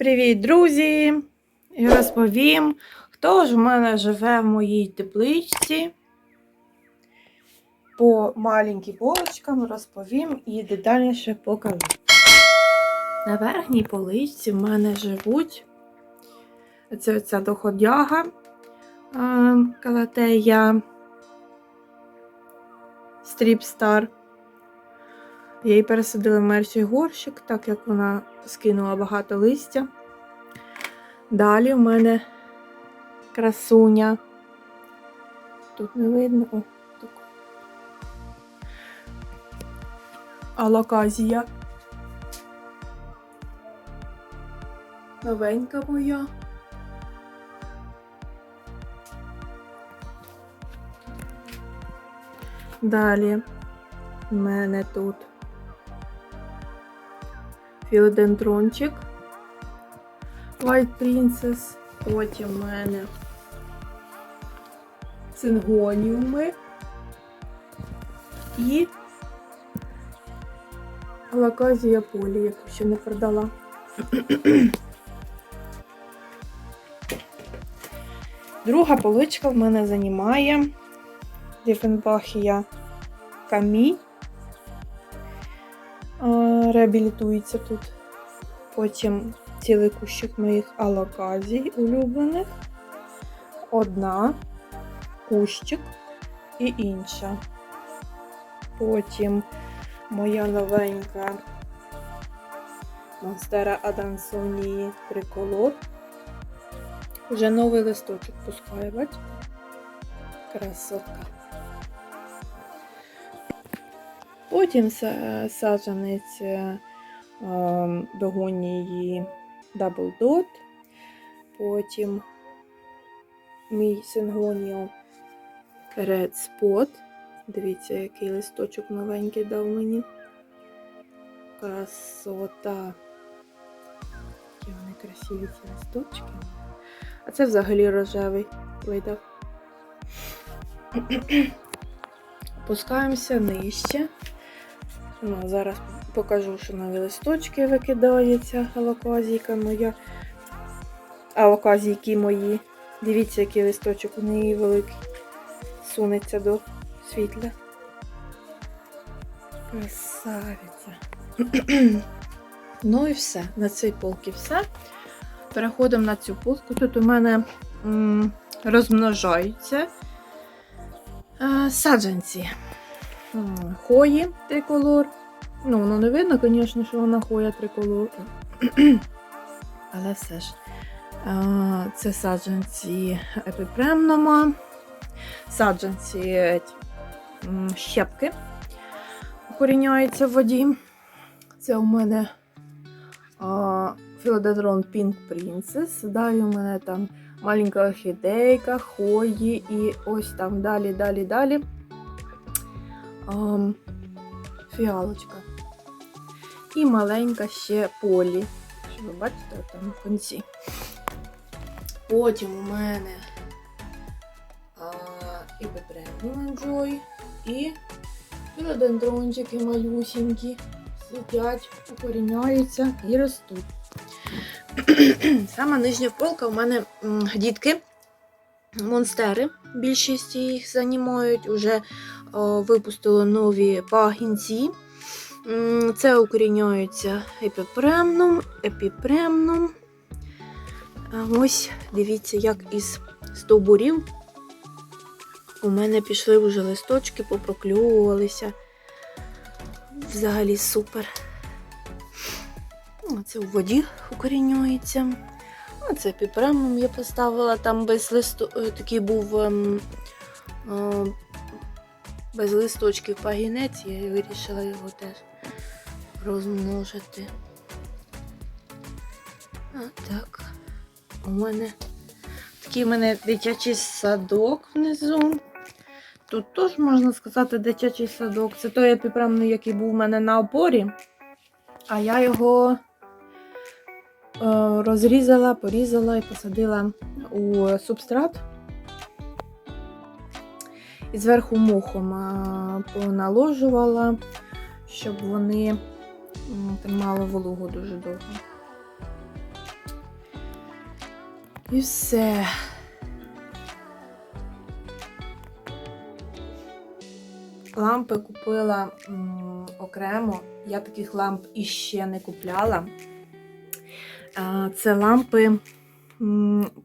Привіт, друзі! І розповім, хто ж в мене живе в моїй тепличці. По маленьким полочкам розповім і детальніше покажу. На верхній поличці в мене живуть це оця доходяга е, калатея Стріпстар. Я її пересадила в мерчий горщик, так як вона скинула багато листя. Далі в мене красуня. Тут не видно. О, так. Алаказія. Новенька моя. Далі в мене тут філодендрончик White Princess. Потім в мене цингоніуми і алаказія полі, яку ще не продала. Друга поличка в мене займає Діфенбахія Камі. Реабілітується тут. Потім цілий кущик моїх алоказій улюблених. Одна, кущик і інша. Потім моя новенька Монстера Адансонії триколор. Уже новий листочок пускає, бач? Красотка. Потім са- саджанець е, ем, догонії Double Dot. Потім мій сингоніо Red Spot. Дивіться, який листочок новенький дав мені. Красота. Які вони красиві ці листочки. А це взагалі рожевий видав. Опускаємося нижче. Ну, зараз покажу, що нові листочки викидаються алоказійка моя. Алоказійки мої. Дивіться, який листочок у неї великий. Сунеться до світла. Красавиця. ну і все. На цій полці все. Переходимо на цю полку. Тут у мене розмножаються е, саджанці. Хої триколор. Ну, воно не видно, звісно, що вона хоя триколор. Але все ж. Це саджанці епіпремнома, саджанці щепки укоріняються в воді. Це у мене філодендрон Pink Princess. Далі у мене там маленька орхідейка, хої і ось там далі, далі, далі. Ам, фіалочка. І маленька ще полі. Що ви бачите, там в кінці. Потім у мене а, і Пепреміум Joy, і філодендрончики малюсінькі. Сидять, укоріняються і ростуть. Сама нижня полка у мене дітки, монстери. Більшість їх займають, уже о, випустили нові пагінці. Це укоріняються епіпремном, епіпремном. Ось дивіться, як із стовбурів у мене пішли вже листочки, попроклювалися. Взагалі супер. Ну, Це у воді укорінюється. А це піпремом я поставила там без листу... е, такий був ем, е, без листочків пагінець, я вирішила його теж розмножити. А так. У мене такий у мене дитячий садок внизу. Тут теж можна сказати дитячий садок. Це той епіпремний, який був у мене на опорі. А я його е, розрізала, порізала і посадила у субстрат. І зверху мохом е, поналожувала, щоб вони тримали вологу дуже довго. І все. Лампи купила окремо. Я таких ламп іще не купляла. Це лампи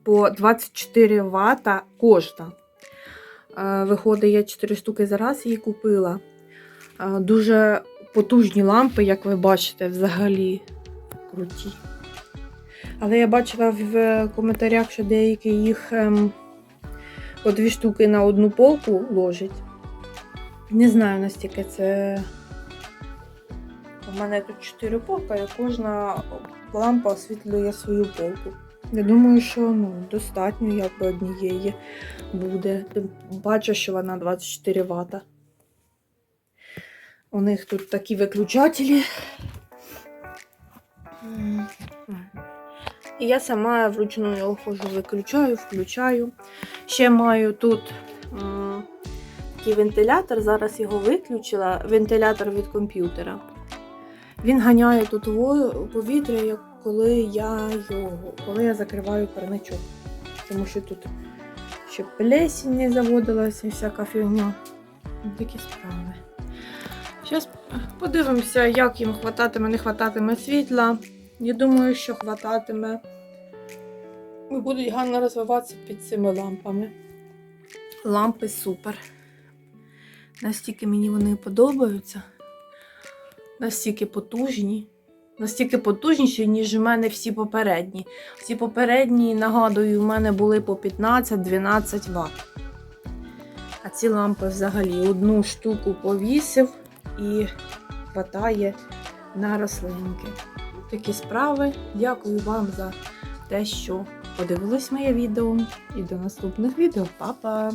по 24 Вт кожна. А, Виходить, я 4 штуки за раз її купила. Дуже потужні лампи, як ви бачите, взагалі круті. Але я бачила в коментарях, що деякі їх ем, по дві штуки на одну полку ложать. Не знаю настільки це. У мене тут 4 полка, і кожна лампа освітлює свою полку. Я думаю, що ну, достатньо якби однієї буде. Бачу, що вона 24 Вт. У них тут такі виключателі. І я сама вручну його ходжу, виключаю, включаю. Ще маю тут такий вентилятор, зараз його виключила. Вентилятор від комп'ютера. Він ганяє тут повітря, як коли я його, коли я закриваю парничок. Тому що тут ще плесінь не заводилася і всяка фігня. Такі справи. Зараз подивимося, як їм хвататиме, не хвататиме світла. Я думаю, що хвататиме. І будуть гарно розвиватися під цими лампами. Лампи супер. Настільки мені вони подобаються. Настільки потужні. Настільки потужніші, ніж у мене всі попередні. Всі попередні, нагадую, у мене були по 15-12 Вт. А ці лампи взагалі одну штуку повісив і хватає на рослинки. Такі справи. Дякую вам за те, що подивились моє відео. І до наступних відео. Па-па!